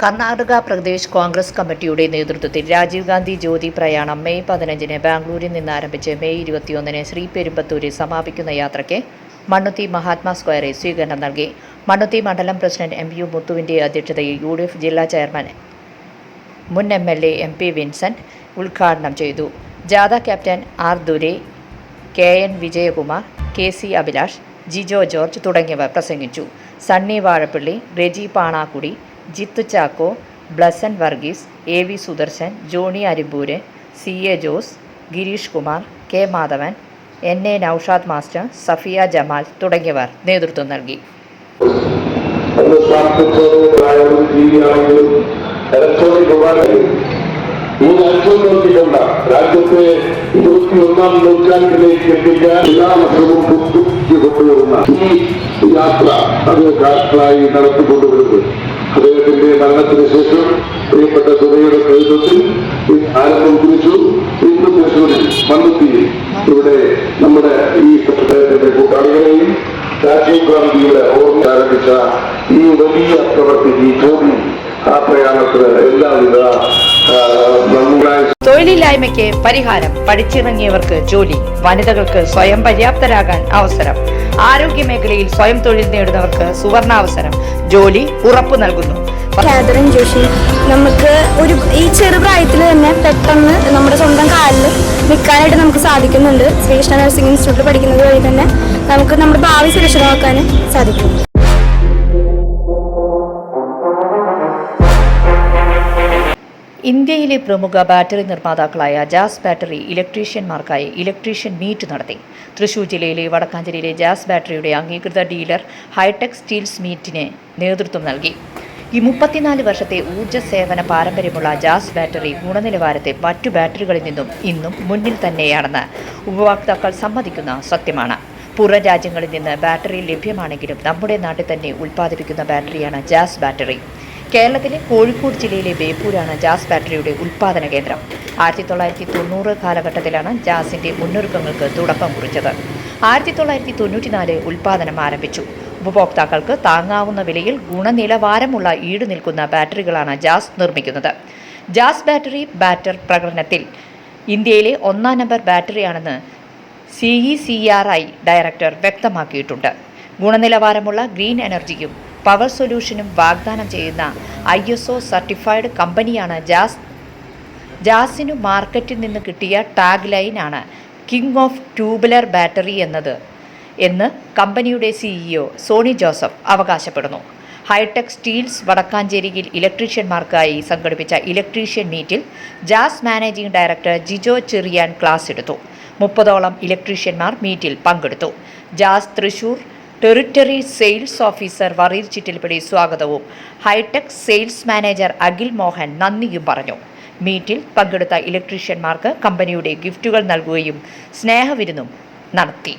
കർണാടക പ്രദേശ് കോൺഗ്രസ് കമ്മിറ്റിയുടെ നേതൃത്വത്തിൽ രാജീവ് ഗാന്ധി ജ്യോതി പ്രയാണം മെയ് പതിനഞ്ചിന് ബാംഗ്ലൂരിൽ നിന്ന് ആരംഭിച്ച് മെയ് ഇരുപത്തിയൊന്നിന് ശ്രീപെരുമ്പത്തൂരിൽ സമാപിക്കുന്ന യാത്രയ്ക്ക് മണ്ണുത്തി മഹാത്മാ സ്ക്വയറിൽ സ്വീകരണം നൽകി. മണ്ണുത്തി മണ്ഡലം പ്രസിഡന്റ് എം യു മുത്തുവിന്റെ അധ്യക്ഷതയിൽ യു ഡി എഫ് ജില്ലാ ചെയർമാൻ മുൻ M L A M P Vincent ഉദ്ഘാടനം ചെയ്തു. ജാഥ captain R Durai K N Vijayakumar K C Abhilash Jijo George തുടങ്ങിയവർ പ്രസംഗിച്ചു. Sunny Vazhappally Reji Panakkudi Jithu Chacko Blesson Varghese A V Sudarshan Johny Arimboor C A Jose Girish Kumar K Madhavan N A Naushad master Safiya Jamal തുടങ്ങിയവർ നേതൃത്വം നൽകി. നൂറ്റാണ്ടിലേക്ക് എത്തിക്കാൻ യാത്ര അത് നടത്തിക്കൊണ്ടുവരുന്നത് അദ്ദേഹത്തിന്റെ മരണത്തിന് ശേഷം പ്രിയപ്പെട്ട സുബയുടെ നേതൃത്വത്തിൽ ആരംഭം കുറിച്ചു. ഇന്ന് തൃശ്ശൂരിൽ മണ്ണുത്തിയിൽ ഇവിടെ നമ്മുടെ ഈ അദ്ദേഹത്തിന്റെ കൂട്ടാളികളെയും രാജീവ് ഗാന്ധിയുടെ ഓർമ്മ ആരംഭിച്ച ഈ വലിയ പ്രവൃത്തി ഈ ജോലി ആ പ്രയാണത്തിന് എല്ലാവിധ തൊഴിലില്ലായ്മയ്ക്ക് പരിഹാരം പഠിച്ചിറങ്ങിയവർക്ക് ജോലി വനിതകൾക്ക് സ്വയം പര്യാപ്തരാകാൻ അവസരം. ആരോഗ്യ മേഖലയിൽ സ്വയം തൊഴിൽ നേടുന്നവർക്ക് സുവർണാവസരം. ജോലി ഉറപ്പു നൽകുന്നു. കാതറിൻ ജോഷി നമുക്ക് ഒരു ഈ ചെറുപ്രായത്തിൽ തന്നെ പെട്ടെന്ന് നമ്മുടെ സ്വന്തം കാലിൽ നിൽക്കാനായിട്ട് നമുക്ക് സാധിക്കുന്നുണ്ട്. ശ്രീകൃഷ്ണ നഴ്സിംഗ് ഇൻസ്റ്റിറ്റ്യൂട്ടിൽ പഠിക്കുന്നത് വഴി തന്നെ നമുക്ക് നമ്മുടെ ഭാവി സുരക്ഷിതമാക്കാനും സാധിക്കും. ഇന്ത്യയിലെ പ്രമുഖ ബാറ്ററി നിർമ്മാതാക്കളായ ജാസ് ബാറ്ററി ഇലക്ട്രീഷ്യന്മാർക്കായി ഇലക്ട്രീഷ്യൻ മീറ്റ് നടത്തി. തൃശൂർ ജില്ലയിലെ വടക്കാഞ്ചേരിയിലെ ജാസ് ബാറ്ററിയുടെ അംഗീകൃത ഡീലർ ഹൈടെക് സ്റ്റീൽസ് മീറ്റിന് നേതൃത്വം നൽകി. ഈ മുപ്പത്തിനാല് വർഷത്തെ ഊർജ സേവന പാരമ്പര്യമുള്ള ജാസ് ബാറ്ററി ഗുണനിലവാരത്തെ മറ്റു ബാറ്ററികളിൽ നിന്നും ഇന്നും മുന്നിൽ തന്നെയാണെന്ന് ഉപഭോക്താക്കൾ സമ്മതിക്കുന്ന സത്യമാണ്. പുറം രാജ്യങ്ങളിൽ നിന്ന് ബാറ്ററി ലഭ്യമാണെങ്കിലും നമ്മുടെ നാട്ടിൽ തന്നെ ഉൽപ്പാദിപ്പിക്കുന്ന ബാറ്ററിയാണ് ജാസ് ബാറ്ററി. കേരളത്തിലെ കോഴിക്കോട് ജില്ലയിലെ ബേപ്പൂരാണ് ജാസ് ബാറ്ററിയുടെ ഉൽപ്പാദന കേന്ദ്രം. ആയിരത്തി തൊള്ളായിരത്തി തൊണ്ണൂറ് കാലഘട്ടത്തിലാണ് ജാസിന്റെ മുന്നൊരുക്കങ്ങൾക്ക് തുടക്കം കുറിച്ചത്. ആയിരത്തി തൊള്ളായിരത്തി തൊണ്ണൂറ്റിനാല് ഉൽപ്പാദനം ആരംഭിച്ചു. ഉപഭോക്താക്കൾക്ക് താങ്ങാവുന്ന വിലയിൽ ഗുണനിലവാരമുള്ള ഈട് നിൽക്കുന്ന ബാറ്ററികളാണ് ജാസ് നിർമ്മിക്കുന്നത്. ജാസ് ബാറ്ററി ബാറ്റർ പ്രകടനത്തിൽ ഇന്ത്യയിലെ ഒന്നാം number ബാറ്ററിയാണെന്ന് C E C R I director വ്യക്തമാക്കിയിട്ടുണ്ട്. ഗുണനിലവാരമുള്ള ഗ്രീൻ എനർജിയും പവർ സൊല്യൂഷനും വാഗ്ദാനം ചെയ്യുന്ന ഐ എസ് ഒ സർട്ടിഫൈഡ് കമ്പനിയാണ് ജാസ്. ജാസിനു മാർക്കറ്റിൽ നിന്ന് കിട്ടിയ ടാഗ് ലൈനാണ് കിങ് ഓഫ് ട്യൂബുലർ ബാറ്ററി എന്നത് എന്ന് കമ്പനിയുടെ സിഇഒ സോണി ജോസഫ് അവകാശപ്പെടുന്നു. ഹൈടെക് സ്റ്റീൽസ് വടക്കാഞ്ചേരിയിൽ ഇലക്ട്രീഷ്യന്മാർക്കായി സംഘടിപ്പിച്ച ഇലക്ട്രീഷ്യൻ മീറ്റിൽ Jaz managing director Jijo Cheriyan class എടുത്തു. മുപ്പതോളം ഇലക്ട്രീഷ്യന്മാർ മീറ്റിൽ പങ്കെടുത്തു. Jaz Thrissur territory sales officer Varier Chittilappady സ്വാഗതവും. Hitech sales manager Akhil Mohan നന്ദിയും പറഞ്ഞു. മീറ്റിൽ പങ്കെടുത്ത ഇലക്ട്രീഷ്യന്മാർക്ക് കമ്പനിയുടെ ഗിഫ്റ്റുകൾ നൽകുകയും സ്നേഹവിരുന്നും നടത്തി.